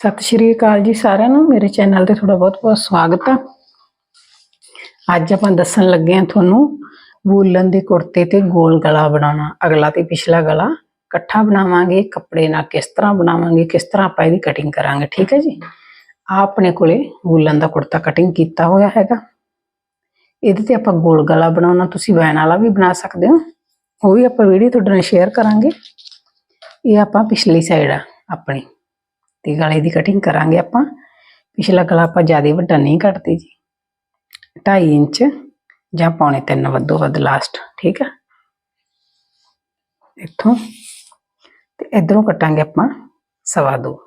ਸਤਿ ਸ਼੍ਰੀ ਅਕਾਲ ਜੀ ਸਾਰਿਆਂ ਨੂੰ। ਮੇਰੇ ਚੈਨਲ ਤੇ ਤੁਹਾਡਾ ਬਹੁਤ-ਬਹੁਤ ਸਵਾਗਤ ਆ। ਅੱਜ ਆਪਾਂ ਦੱਸਣ ਲੱਗੇ ਹਾਂ ਤੁਹਾਨੂੰ ਵੂਲਨ ਦੇ ਕੁੜਤੇ ਤੇ ਗੋਲ ਗਲਾ ਬਣਾਉਣਾ। ਅਗਲਾ ਤੇ ਪਿਛਲਾ ਗਲਾ। ਇਕੱਠਾ ਬਣਾਵਾਂਗੇ, ਕੱਪੜੇ ਨਾਲ ਕਿਸ ਤਰ੍ਹਾਂ ਬਣਾਵਾਂਗੇ, ਕਿਸ ਤਰ੍ਹਾਂ ਆਪਾਂ ਇਹਦੀ ਕਟਿੰਗ ਕਰਾਂਗੇ, ਠੀਕ ਹੈ ਜੀ? ਆ ਆਪਣੇ ਕੋਲੇ ਵੂਲਨ ਦਾ ਕੁੜਤਾ ਕਟਿੰਗ ਕੀਤਾ ਹੋਇਆ ਹੈਗਾ। ਇਹਦੇ ਤੇ ਆਪਾਂ ਗੋਲ ਗਲਾ ਬਣਾਉਣਾ। ਤੁਸੀਂ ਵੈਨ ਵਾਲਾ ਵੀ ਬਣਾ ਸਕਦੇ ਹੋ। ਉਹ ਵੀ ਆਪਾਂ ਵੀਡੀਓ ਤੁਹਾਡੇ ਨਾਲ ਸ਼ੇਅਰ ਕਰਾਂਗੇ। ਇਹ ਆਪਾਂ ਪਿਛਲੀ ਸਾਈਡ ਆ, ਆਪਣੀ। ਤੇ ਗਲੇ ਦੀ ਕਟਿੰਗ ਕਰਾਂਗੇ ਆਪਾਂ। ਪਿਛਲਾ ਗਲਾ ਆਪਾਂ ਜ਼ਿਆਦਾ ਵੱਡਾ ਨਹੀਂ ਕੱਟਦੇ ਜੀ। 2.5 ਇੰਚ ਜਾਂ ਪੌਣੇ 3 ਵੱਧੋ ਵੱਧ ਲਾਸਟ ਠੀਕ ਆ? ਇੱਥੋਂ ਤੇ ਇਧਰੋਂ ਕੱਟਾਂਗੇ ਆਪਾਂ ਸਵਾ ਦੋ।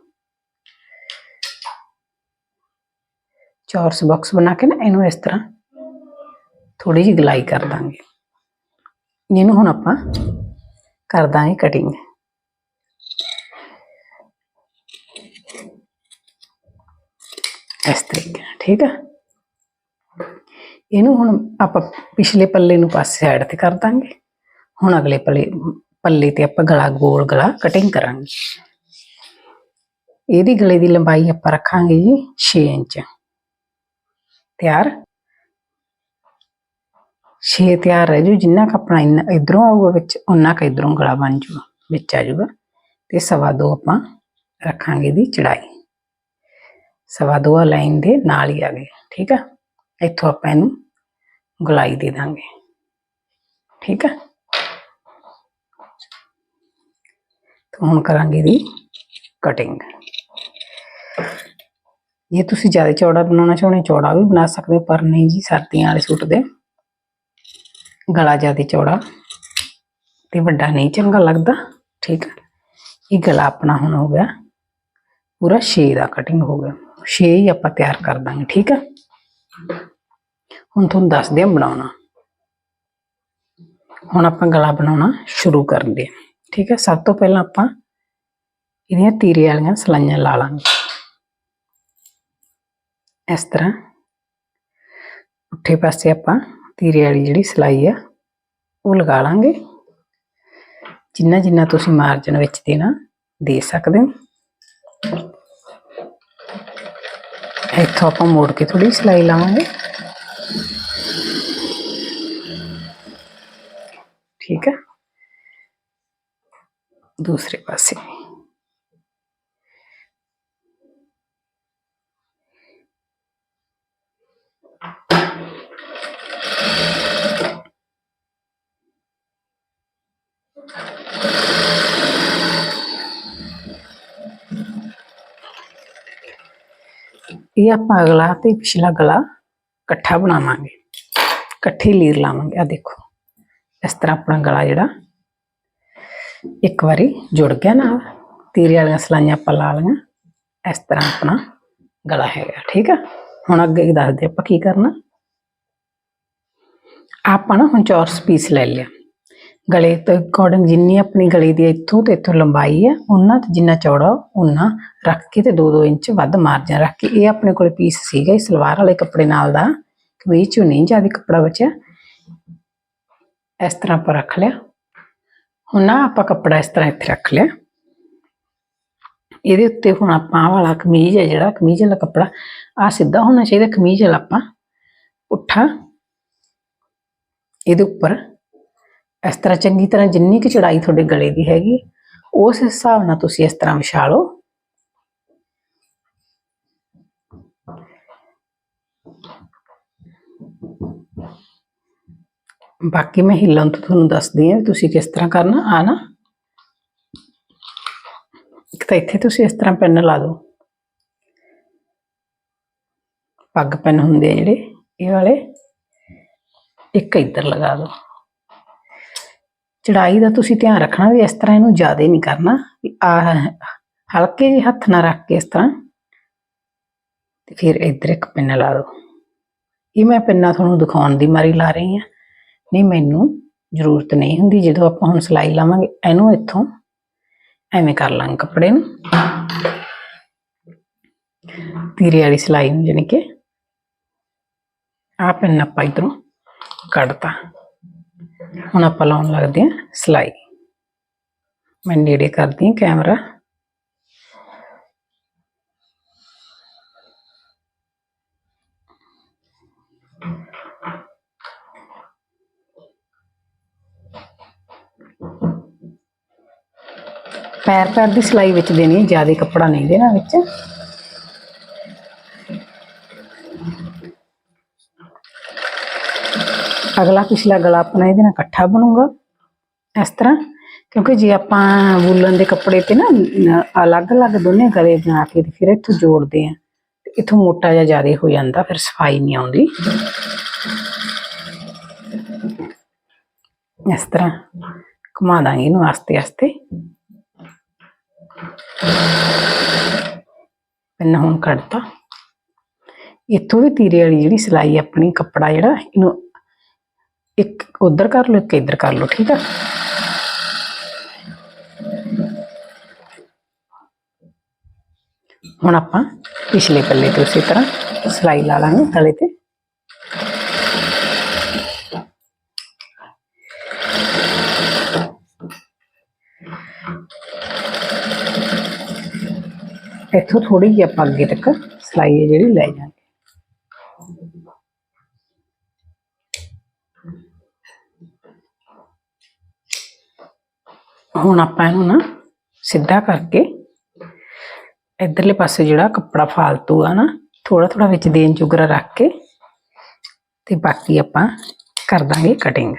ਚੌਰਸ ਬਾਕਸ ਬਣਾ ਕੇ ਨਾ ਇਹਨੂੰ ਇਸ ਤਰ੍ਹਾਂ ਥੋੜੀ ਜਿਹੀ ਗਲਾਈ ਕਰ ਦਾਂਗੇ। ਇਹਨੂੰ ਹੁਣ ਆਪਾਂ ਕਰ ਦਾਂਗੇ ਕਟਿੰਗ ਇਸ ਤਰੀਕੇ ਨਾਲ, ਠੀਕ ਆ? ਇਹਨੂੰ ਹੁਣ ਆਪਾਂ ਪਿਛਲੇ ਪੱਲੇ ਨੂੰ ਪਾਸੇ ਸਾਈਡ ਤੇ ਕਰ ਦਾਂਗੇ। ਹੁਣ ਅਗਲੇ ਪੱਲੇ ਪੱਲੇ ਤੇ ਆਪਾਂ ਗਲਾ, ਗੋਲ ਗਲਾ ਕਟਿੰਗ ਕਰਾਂਗੇ। ਇਹਦੀ ਗਲੇ ਦੀ ਲੰਬਾਈ ਆਪਾਂ ਰੱਖਾਂਗੇ ਜੀ 6 ਇੰਚ। ਤਿਆਰ? 6 ਤਿਆਰ ਰਹਿ ਜੂ, ਜਿੰਨਾ ਕ ਆਪਣਾ ਇੰਨਾ ਇਧਰੋਂ ਆਊਗਾ ਵਿੱਚ ਉਹਨਾਂ ਕ ਇਧਰੋਂ ਗਲਾ ਬਣ ਜੂਗਾ, ਵਿੱਚ ਆ ਜੂਗਾ। ਤੇ ਸਵਾ ਦੋ ਆਪਾਂ ਰੱਖਾਂਗੇ ਦੀ ਚੜਾਈ। ਸਵਾ ਦੋ ਲਾਈਨ ਦੇ, ਨਾਲ ਹੀ ਆ ਗਏ। ਠੀਕ ਆ? ਇੱਥੋਂ ਆਪਾਂ ਇਹਨੂੰ ਗੁਲਾਈ ਦੇ ਦਾਂਗੇ। ਠੀਕ ਆ? ਤਾਂ ਹੁਣ ਕਰਾਂਗੇ ਦੀ ਕਟਿੰਗ ਇਹ ਤੁਸੀਂ ਜ਼ਿਆਦਾ ਚੌੜਾ ਬਣਾਉਣਾ ਚਾਹੁੰਦੇ ਚੌੜਾ ਵੀ ਬਣਾ ਸਕਦੇ ਹੋ, ਪਰ ਨਹੀਂ ਜੀ, ਸਰਦੀਆਂ ਵਾਲੇ ਸੂਟ ਦੇ ਗਲਾ ਜ਼ਿਆਦਾ ਚੌੜਾ ਤੇ ਵੱਡਾ ਨਹੀਂ ਚੰਗਾ ਲੱਗਦਾ। ਠੀਕ ਹੈ ਇਹ ਗਲਾ ਆਪਣਾ ਹੁਣ ਹੋ ਗਿਆ, ਪੂਰਾ 6 ਦਾ ਕਟਿੰਗ ਹੋ ਗਿਆ। ਛੇ ਹੀ ਆਪਾਂ ਤਿਆਰ ਕਰ ਦਾਂਗੇ, ਠੀਕ ਆ ਹੁਣ ਤੁਹਾਨੂੰ ਦੱਸਦੇ ਹਾਂ ਬਣਾਉਣਾ। ਹੁਣ ਆਪਾਂ ਗਲਾ ਬਣਾਉਣਾ ਸ਼ੁਰੂ ਕਰਦੇ ਹਾਂ, ਠੀਕ ਹੈ? ਸਭ ਤੋਂ ਪਹਿਲਾਂ ਆਪਾਂ ਇਹਦੀਆਂ ਤੀਰੇ ਵਾਲੀਆਂ ਸਲਾਈਆਂ ਲਾ ਲਾਂਗੇ। ਇਸ ਤਰ੍ਹਾਂ ਉੱਠੇ ਪਾਸੇ ਆਪਾਂ ਤੀਰੇ ਵਾਲੀ ਜਿਹੜੀ ਸਲਾਈ ਆ, ਉਹ ਲਗਾ ਲਾਂਗੇ। ਜਿੰਨਾ ਜਿੰਨਾ ਤੁਸੀਂ ਮਾਰਜਨ ਵਿੱਚ ਦੇਣਾ, ਦੇ ਸਕਦੇ ਹੋ। ਇੱਥੋਂ ਆਪਾਂ ਮੋੜ ਕੇ ਥੋੜੀ ਸਲਾਈ ਲਾਵਾਂਗੇ ਠੀਕ ਹੈ ਦੂਸਰੇ ਪਾਸੇ ਇਹ ਆਪਾਂ ਅਗਲਾ ਤੇ ਪਿਛਲਾ ਗਲਾ ਇਕੱਠਾ ਬਣਾਵਾਂਗੇ। ਇਕੱਠੇ ਲੀਰ ਲਾਵਾਂਗੇ। ਆ ਦੇਖੋ, ਇਸ ਤਰ੍ਹਾਂ ਆਪਣਾ ਗਲਾ ਜਿਹੜਾ ਇੱਕ ਵਾਰੀ ਜੁੜ ਗਿਆ ਨਾ ਤੀਰੇ ਵਾਲੀਆਂ ਸਲਾਈਆਂ ਆਪਾਂ ਲਾ ਲਈਆਂ। ਇਸ ਤਰ੍ਹਾਂ ਆਪਣਾ ਗਲਾ ਹੈਗਾ, ਠੀਕ ਆ? ਹੁਣ ਅੱਗੇ ਦੱਸਦੇ ਆਪਾਂ ਕੀ ਕਰਨਾ। ਆਪਾਂ ਨਾ ਹੁਣ ਚੌਰਸ ਪੀਸ ਲੈ ਲਿਆ। ਗਲੇ ਤੋਂ ਅਕੋਰਡਿੰਗ ਜਿੰਨੀ ਆਪਣੀ ਗਲੇ ਦੀ ਇੱਥੋਂ ਤੇ ਇੱਥੋਂ ਲੰਬਾਈ ਹੈ, ਉਹਨਾਂ ਤੇ ਜਿੰਨਾ ਚੌੜਾ ਉਹਨਾਂ ਰੱਖ ਕੇ ਤੇ 2-2 ਇੰਚ ਵੱਧ ਮਾਰਜਨ ਰੱਖ ਕੇ। ਇਹ ਆਪਣੇ ਕੋਲ ਪੀਸ ਸੀਗਾ ਇਹ ਸਲਵਾਰ ਵਾਲੇ ਕੱਪੜੇ ਨਾਲ ਦਾ ਕਮੀਜ਼ ਚੋਂ ਨਹੀਂ ਜ਼ਿਆਦਾ ਕੱਪੜਾ ਬਚਿਆ। ਇਸ ਤਰ੍ਹਾਂ ਆਪਾਂ ਰੱਖ ਲਿਆ। ਹੁਣ ਨਾ ਆਪਾਂ ਕੱਪੜਾ ਇਸ ਤਰ੍ਹਾਂ ਇੱਥੇ ਰੱਖ ਲਿਆ। ਇਹਦੇ ਉੱਤੇ ਹੁਣ ਆਪਾਂ ਵਾਲਾ ਕਮੀਜ਼ ਹੈ ਜਿਹੜਾ, ਕਮੀਜ਼ ਵਾਲਾ ਕੱਪੜਾ। ਆ ਸਿੱਧਾ ਹੋਣਾ ਚਾਹੀਦਾ ਕਮੀਜ਼ ਵਾਲਾ ਆਪਾਂ। ਪੁੱਠਾ। ਇਹਦੇ ਉੱਪਰ ਇਸ ਤਰ੍ਹਾਂ ਚੰਗੀ ਤਰ੍ਹਾਂ ਜਿੰਨੀ ਕੁ ਚੜਾਈ ਤੁਹਾਡੇ ਗਲੇ ਦੀ ਹੈਗੀ, ਉਸ ਹਿਸਾਬ ਨਾਲ ਤੁਸੀਂ ਇਸ ਤਰ੍ਹਾਂ ਵਿਛਾ ਲਓ ਬਾਕੀ ਮੈਂ ਹਿੱਲਣ ਤੋਂ ਤੁਹਾਨੂੰ ਦੱਸਦੀ ਹਾਂ ਵੀ ਤੁਸੀਂ ਕਿਸ ਤਰ੍ਹਾਂ ਕਰਨਾ, ਆ ਨਾ। ਇੱਕ ਤਾਂ ਇੱਥੇ ਤੁਸੀਂ ਇਸ ਤਰ੍ਹਾਂ ਪੈਨ ਲਾ ਦਿਓ। ਪੱਗ ਪੈਨ ਹੁੰਦੇ ਆ ਜਿਹੜੇ, ਇਹ ਵਾਲੇ। ਇੱਕ ਇੱਧਰ ਲਗਾ ਦਿਓ। ਚੜਾਈ ਦਾ ਤੁਸੀਂ ਧਿਆਨ ਰੱਖਣਾ ਵੀ ਇਸ ਤਰ੍ਹਾਂ ਇਹਨੂੰ ਜ਼ਿਆਦਾ ਨਹੀਂ ਕਰਨਾ, ਵੀ ਆ ਹਲਕੇ ਜਿਹੇ ਹੱਥ ਨਾਲ ਰੱਖ ਕੇ ਇਸ ਤਰ੍ਹਾਂ। ਤੇ ਫਿਰ ਇੱਧਰ ਇੱਕ ਪਿੰਨ ਲਾ ਦਿਓ। ਇਹ ਮੈਂ ਪਿੰਨਾ ਤੁਹਾਨੂੰ ਦਿਖਾਉਣ ਦੀ ਮਾਰੀ ਲਾ ਰਹੀ ਹਾਂ। ਨਹੀਂ, ਮੈਨੂੰ ਜ਼ਰੂਰਤ ਨਹੀਂ ਹੁੰਦੀ, ਜਦੋਂ ਆਪਾਂ ਹੁਣ ਸਲਾਈ ਲਾਵਾਂਗੇ, ਇਹਨੂੰ ਇੱਥੋਂ ਐਵੇਂ ਕਰ ਲਾਂਗੇ ਕੱਪੜੇ ਨੂੰ। ਤੀਰੇ ਵਾਲੀ ਸਲਾਈ ਨੂੰ ਜਾਣੀ ਕਿ ਆ ਪਿੰਨ ਆਪਾਂ ਇਧਰੋਂ ਕੱਢਤਾ। ਹੁਣ ਆਪਾਂ ਲਾਉਣ ਲੱਗਦੇ ਹਾਂ ਸਲਾਈ। ਮੈਂ ਨੇੜੇ ਕਰਦੀ ਹਾਂ ਕੈਮਰਾ। ਪੈਰ ਪੈਰ ਦੀ ਸਲਾਈ ਵਿੱਚ ਦੇਣੀ ਜ਼ਿਆਦਾ ਕੱਪੜਾ ਨਹੀਂ ਦੇਣਾ ਵਿੱਚ। ਅਗਲਾ ਪਿਛਲਾ ਗਲਾ ਆਪਣਾ ਇਹਦੇ ਨਾਲ ਇਕੱਠਾ ਬਣੂਗਾ। ਇਸ ਤਰ੍ਹਾਂ, ਕਿਉਂਕਿ ਜੇ ਆਪਾਂ ਵੂਲਨ ਦੇ ਕੱਪੜੇ ਤੇ ਨਾ ਅਲੱਗ-ਅਲੱਗ ਦੋਨੇ ਗਲੇ ਬਣਾ ਕੇ ਫਿਰ ਇੱਥੋਂ ਜੋੜਦੇ ਆ ਤੇ ਇੱਥੋਂ ਮੋਟਾ ਜਿਹਾ ਜ਼ਿਆਦਾ ਹੋ ਜਾਂਦਾ, ਫਿਰ ਸਫ਼ਾਈ ਨਹੀਂ ਆਉਂਦੀ। ਇਸ ਤਰ੍ਹਾਂ ਘੁਮਾ ਦਾਂਗੇ ਇਹਨੂੰ ਆਸਤੇ ਆਸਤੇ। ਪੈਨ ਹੁਣ ਕੱਢਤਾ। ਇੱਥੋਂ ਵੀ ਤੀਰੇ ਵਾਲੀ ਜਿਹੜੀ ਸਿਲਾਈ ਆਪਣੀ ਕੱਪੜਾ ਜਿਹੜਾ, ਇਹਨੂੰ ਇੱਕ ਉਧਰ ਕਰ ਲਓ ਇੱਕ ਇੱਧਰ ਕਰ ਲਓ ਠੀਕ ਆ ਹੁਣ ਆਪਾਂ ਪਿਛਲੇ ਪੱਲੇ ਤੇ ਉਸੇ ਤਰ੍ਹਾਂ ਸਿਲਾਈ ਲਾ ਲਾਂਗੇ ਤਲੇ ਤੇ ਇੱਥੋਂ ਥੋੜੀ ਜਿਹੀ ਆਪਾਂ ਅੱਗੇ ਤੱਕ ਸਿਲਾਈ ਹੈ ਜਿਹੜੀ ਲੈ ਜਾਵਾਂਗੇ ਹੁਣ ਆਪਾਂ ਇਹਨੂੰ ਨਾ ਸਿੱਧਾ ਕਰਕੇ ਇਧਰਲੇ ਪਾਸੇ ਜਿਹੜਾ ਕੱਪੜਾ ਫਾਲਤੂ ਆ ਨਾ ਥੋੜਾ ਥੋੜਾ ਵਿੱਚ ਦੇਣ ਜੁਗਰਾ ਰੱਖ ਕੇ ਤੇ ਬਾਕੀ ਆਪਾਂ ਕਰ ਦਾਂਗੇ ਕਟਿੰਗ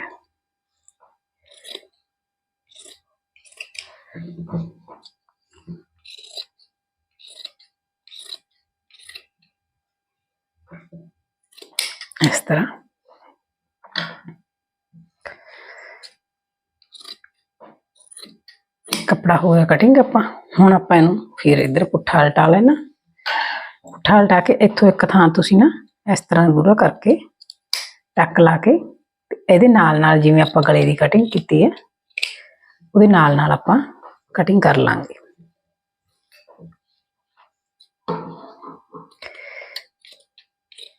ਇਸ ਤਰ੍ਹਾਂ। ਕੱਪੜਾ ਹੋ ਗਿਆ ਕਟਿੰਗ ਆਪਾਂ, ਹੁਣ ਆਪਾਂ ਇਹਨੂੰ ਫਿਰ ਇੱਧਰ ਪੁੱਠਾ ਉਲਟਾ ਲੈਣਾ। ਪੁੱਠਾ ਉਲਟਾ ਕੇ ਇੱਥੋਂ ਇੱਕ ਥਾਂ ਤੁਸੀਂ ਨਾ ਇਸ ਤਰ੍ਹਾਂ ਦੂਰਾ ਕਰਕੇ ਟੱਕ ਲਾ ਕੇ ਇਹਦੇ ਨਾਲ ਨਾਲ ਜਿਵੇਂ ਆਪਾਂ ਗਲੇ ਦੀ ਕਟਿੰਗ ਕੀਤੀ ਹੈ, ਉਹਦੇ ਨਾਲ ਨਾਲ ਆਪਾਂ ਕਟਿੰਗ ਕਰ ਲਾਂਗੇ।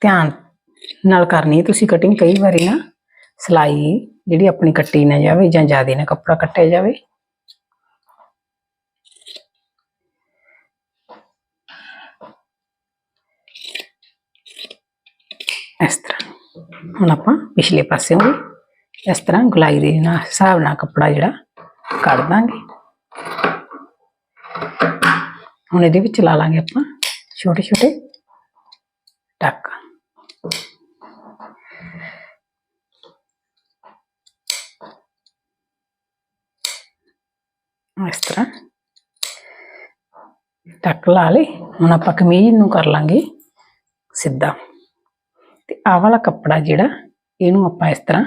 ਧਿਆਨ ਨਾਲ ਕਰਨੀ ਹੈ ਤੁਸੀਂ ਕਟਿੰਗ ਕਈ ਵਾਰੀ ਨਾ, ਸਿਲਾਈ ਜਿਹੜੀ ਆਪਣੀ ਕੱਟੀ ਨਾ ਜਾਵੇ ਜਾਂ ਜ਼ਿਆਦਾ ਨਾ ਕੱਪੜਾ ਕੱਟਿਆ ਜਾਵੇ ਇਸ ਤਰ੍ਹਾਂ ਹੁਣ ਆਪਾਂ ਪਿਛਲੇ ਪਾਸਿਓਂ ਵੀ ਇਸ ਤਰ੍ਹਾਂ ਗੁਲਾਈ ਦੇ ਨਾਲ ਹਿਸਾਬ ਨਾਲ ਕੱਪੜਾ ਜਿਹੜਾ ਕੱਢ ਦਾਂਗੇ। ਹੁਣ ਇਹਦੇ ਵਿੱਚ ਲਾ ਲਾਂਗੇ ਆਪਾਂ ਛੋਟੇ ਛੋਟੇ ਟੱਕ। ਇਸ ਤਰ੍ਹਾਂ ਟੱਕ ਲਾ ਲਈ ਹੁਣ ਆਪਾਂ ਕਮੀਜ਼ ਨੂੰ ਕਰ ਲਾਂਗੇ ਸਿੱਧਾ। ਆਹ ਵਾਲਾ ਕੱਪੜਾ ਜਿਹੜਾ, ਇਹਨੂੰ ਆਪਾਂ ਇਸ ਤਰ੍ਹਾਂ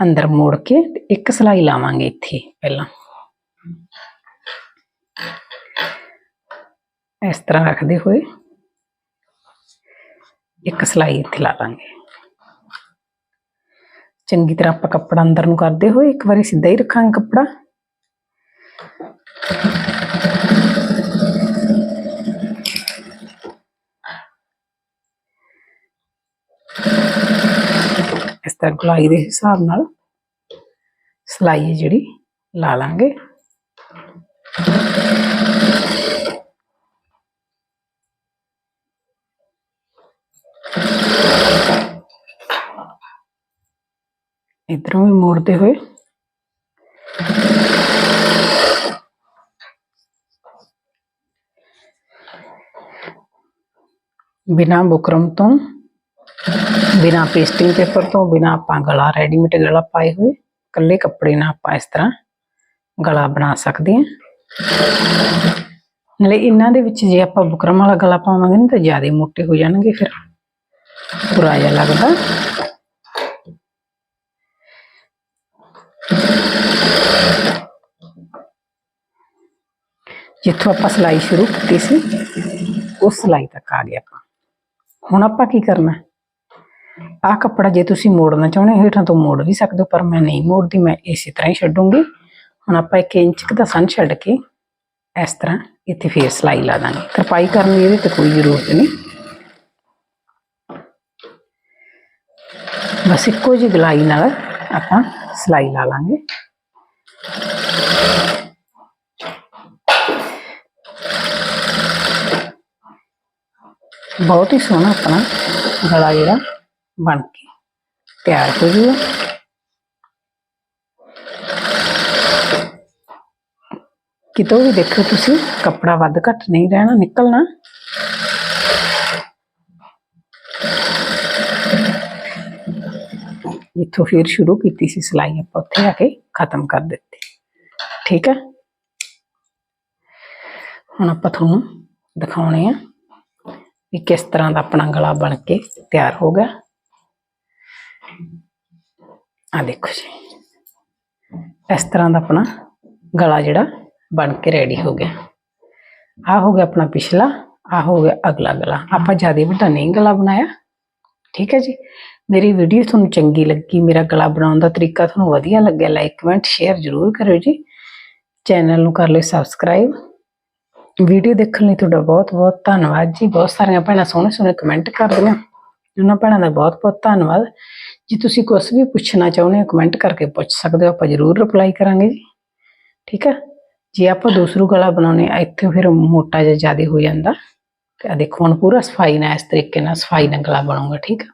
ਅੰਦਰ ਮੋੜ ਕੇ ਤੇ ਇੱਕ ਸਲਾਈ ਲਾਵਾਂਗੇ ਇੱਥੇ ਪਹਿਲਾਂ। ਇਸ ਤਰ੍ਹਾਂ ਰੱਖਦੇ ਹੋਏ ਇੱਕ ਸਲਾਈ ਇੱਥੇ ਲਾ ਲਾਂਗੇ। ਚੰਗੀ ਤਰ੍ਹਾਂ ਆਪਾਂ ਕੱਪੜਾ ਅੰਦਰ ਨੂੰ ਕਰਦੇ ਹੋਏ ਇੱਕ ਵਾਰੀ ਸਿੱਧਾ ਹੀ ਰੱਖਾਂਗੇ ਕੱਪੜਾ। ਇਸ ਤਰ੍ਹਾਂ ਗੁਲਾਈ ਦੇ ਹਿਸਾਬ ਨਾਲ। ਸਲਾਈ ਹੈ ਜਿਹੜੀ ਲਾ ਲਾਂਗੇ। ਇਧਰੋਂ ਵੀ ਮੋੜਦੇ ਹੋਏ। ਬਿਨਾ ਬੁਕਰਮ ਤੋਂ ਬਿਨਾ ਪੇਸਟਿੰਗ ਪੇਪਰ ਤੋਂ ਬਿਨਾ ਆਪਾਂ ਗਲਾ ਰੈਡੀਮੇਡ ਗਲਾ ਪਾਏ ਹੋਏ ਕੱਲੇ ਕੱਪੜੇ ਨਾਲ ਆਪਾਂ ਇਸ ਤਰ੍ਹਾਂ ਗਲਾ ਬਣਾ ਸਕਦੇ ਹਾਂ ਨਾਲੇ ਇਹਨਾਂ ਦੇ ਵਿੱਚ ਜੇ ਆਪਾਂ ਬੁਕਰਮ ਵਾਲਾ ਗਲਾ ਪਾਵਾਂਗੇ ਨਾ ਤਾਂ ਜ਼ਿਆਦਾ ਮੋਟੇ ਹੋ ਜਾਣਗੇ ਫਿਰ ਬੁਰਾ ਜਿਹਾ ਲੱਗਦਾ ਜਿੱਥੋਂ ਆਪਾਂ ਸਿਲਾਈ ਸ਼ੁਰੂ ਕੀਤੀ ਸੀ ਉਸ ਸਿਲਾਈ ਤੱਕ ਆ ਗਏ ਆਪਾਂ ਹੁਣ ਆਪਾਂ ਕੀ ਕਰਨਾ ਆਹ ਕੱਪੜਾ ਜੇ ਤੁਸੀਂ ਮੋੜਨਾ ਚਾਹੁੰਦੇ ਹੋ, ਹੇਠਾਂ ਤੋਂ ਮੋੜ ਵੀ ਸਕਦੇ ਹੋ, ਪਰ ਮੈਂ ਨਹੀਂ ਮੋੜਦੀ, ਮੈਂ ਇਸੇ ਤਰ੍ਹਾਂ ਹੀ ਛੱਡੂੰਗੀ। ਹੁਣ ਆਪਾਂ 1 ਇੰਚ ਦਾ ਸਨ ਛੱਡ ਕੇ ਇਸ ਤਰ੍ਹਾਂ ਇੱਥੇ ਫੇਰ ਸਿਲਾਈ ਲਾ ਦਾਂਗੇ। ਤਰਪਾਈ ਕਰਨ ਦੀ ਇਹਦੇ ਤੇ ਕੋਈ ਜ਼ਰੂਰਤ ਨਹੀਂ। ਬਸ ਇੱਕੋ ਜਿਹੀ ਗਲਾਈ ਨਾਲ ਆਪਾਂ ਸਿਲਾਈ ਲਾ ਲਾਂਗੇ। ਬਹੁਤ ਹੀ ਸੋਹਣਾ ਆਪਣਾ ਗਲਾ ਜਿਹੜਾ। ਬਣ ਕੇ ਤਿਆਰ ਹੋ ਜੂਗਾ ਕਿਤੋਂ ਵੀ ਦੇਖੋ ਤੁਸੀਂ, ਕੱਪੜਾ ਵੱਧ ਘੱਟ ਨਹੀਂ ਰਹਿਣਾ, ਨਿਕਲਣਾ। ਇੱਥੋਂ ਫਿਰ ਸ਼ੁਰੂ ਕੀਤੀ ਸੀ ਸਿਲਾਈ, ਆਪਾਂ ਉੱਥੇ ਆ ਕੇ ਖਤਮ ਕਰ ਦਿੱਤੀ। ਠੀਕ ਹੈ? ਹੁਣ ਆਪਾਂ ਤੁਹਾਨੂੰ ਦਿਖਾਉਣੇ ਆ ਵੀ ਕਿਸ ਤਰ੍ਹਾਂ ਦਾ ਆਪਣਾ ਗਲਾ ਬਣ ਕੇ ਤਿਆਰ ਹੋ ਗਿਆ। ਆ ਦੇਖੋ ਜੀ ਇਸ ਤਰ੍ਹਾਂ ਦਾ ਆਪਣਾ ਗਲਾ ਜਿਹੜਾ ਬਣ ਕੇ ਰੈਡੀ ਹੋ ਗਿਆ ਆ ਹੋ ਗਿਆ ਆਪਣਾ ਪਿਛਲਾ ਆ ਹੋ ਗਿਆ ਅਗਲਾ ਗਲਾ ਆਪਾਂ ਜ਼ਿਆਦਾ ਵੱਡਾ ਨਹੀਂ ਗਲਾ ਬਣਾਇਆ ਠੀਕ ਹੈ ਜੀ ਮੇਰੀ ਵੀਡੀਓ ਤੁਹਾਨੂੰ ਚੰਗੀ ਲੱਗੀ ਮੇਰਾ ਗਲਾ ਬਣਾਉਣ ਦਾ ਤਰੀਕਾ ਤੁਹਾਨੂੰ ਵਧੀਆ ਲੱਗਿਆ ਲਾਈਕ ਕਮੈਂਟ ਸ਼ੇਅਰ ਜ਼ਰੂਰ ਕਰਿਓ ਜੀ ਚੈਨਲ ਨੂੰ ਕਰ ਲਿਓ ਸਬਸਕ੍ਰਾਈਬ ਵੀਡੀਓ ਦੇਖਣ ਲਈ ਤੁਹਾਡਾ ਬਹੁਤ ਬਹੁਤ ਧੰਨਵਾਦ ਜੀ ਬਹੁਤ ਸਾਰੀਆਂ ਭੈਣਾਂ ਸੋਹਣੇ ਸੋਹਣੇ ਕਮੈਂਟ ਕਰਦੀਆਂ ਉਹਨਾਂ ਭੈਣਾਂ ਦਾ ਬਹੁਤ ਬਹੁਤ ਧੰਨਵਾਦ। ਜੇ ਤੁਸੀਂ ਕੁਝ ਵੀ ਪੁੱਛਣਾ ਚਾਹੁੰਦੇ ਹੋ ਕਮੈਂਟ ਕਰਕੇ ਪੁੱਛ ਸਕਦੇ ਹੋ, ਆਪਾਂ ਜ਼ਰੂਰ ਰਿਪਲਾਈ ਕਰਾਂਗੇ ਜੀ। ਠੀਕ ਹੈ ਜੇ ਆਪਾਂ ਦੂਸਰੂ ਗਲਾ ਬਣਾਉਨੇ ਆ, ਇੱਥੇ ਫਿਰ ਮੋਟਾ ਜਿਹਾ ਜ਼ਿਆਦਾ ਹੋ ਜਾਂਦਾ। ਤੇ ਆ ਦੇਖੋ ਹੁਣ ਪੂਰਾ ਸਫ਼ਾਈ ਨਾਲ ਇਸ ਤਰੀਕੇ ਨਾਲ ਸਫ਼ਾਈ ਨਾਲ ਗਲਾ ਬਣੂਗਾ, ਠੀਕ ਹੈ